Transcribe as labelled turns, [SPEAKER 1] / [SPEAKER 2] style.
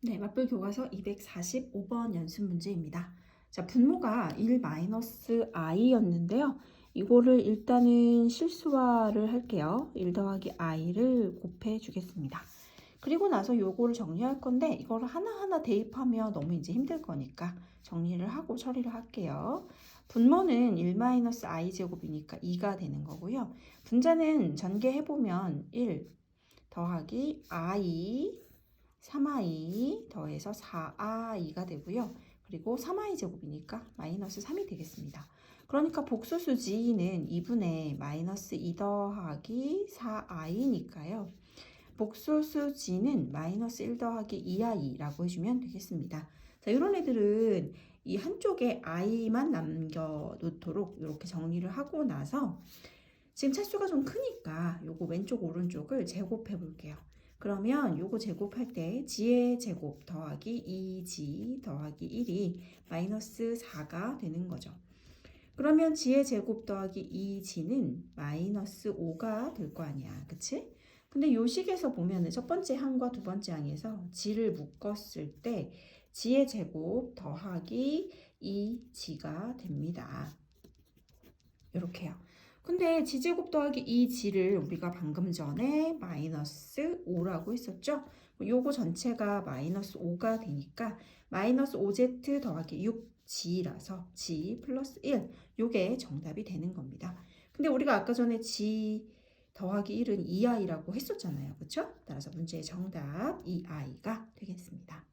[SPEAKER 1] 네, 맞불 교과서 245번 연습 문제입니다. 자, 분모가 1-i였는데요. 이거를 일단은 실수화를 할게요. 1 더하기 i를 곱해 주겠습니다. 그리고 나서 요거를 정리할 건데 이거를 하나하나 대입하면 너무 이제 힘들 거니까 정리를 하고 처리를 할게요. 분모는 1-i 제곱이니까 2가 되는 거고요. 분자는 전개해 보면 1 더하기 i 3i 더해서 4i가 되고요. 그리고 3i 제곱이니까 마이너스 3이 되겠습니다. 그러니까 복수수지는 2분의 마이너스 2 더하기 4i니까요. 복수수지는 마이너스 1 더하기 2i라고 해주면 되겠습니다. 자, 이런 애들은 이 한쪽에 i만 남겨놓도록 이렇게 정리를 하고 나서 지금 차수가 좀 크니까 요거 왼쪽 오른쪽을 제곱해 볼게요. 그러면 요거 제곱할 때 g의 제곱 더하기 2g 더하기 1이 마이너스 4가 되는 거죠. 그러면 g의 제곱 더하기 2g는 마이너스 5가 될 거 아니야. 그치? 근데 요 식에서 보면은 첫 번째 항과 두 번째 항에서 g를 묶었을 때 g의 제곱 더하기 2g가 됩니다. 이렇게요. 근데 g제곱 더하기 2g를 우리가 방금 전에 마이너스 5라고 했었죠? 요거 전체가 마이너스 5가 되니까 마이너스 5z 더하기 6g라서 g 플러스 1 요게 정답이 되는 겁니다. 근데 우리가 아까 전에 g 더하기 1은 2i라고 했었잖아요. 그쵸? 따라서 문제의 정답 2i가 되겠습니다.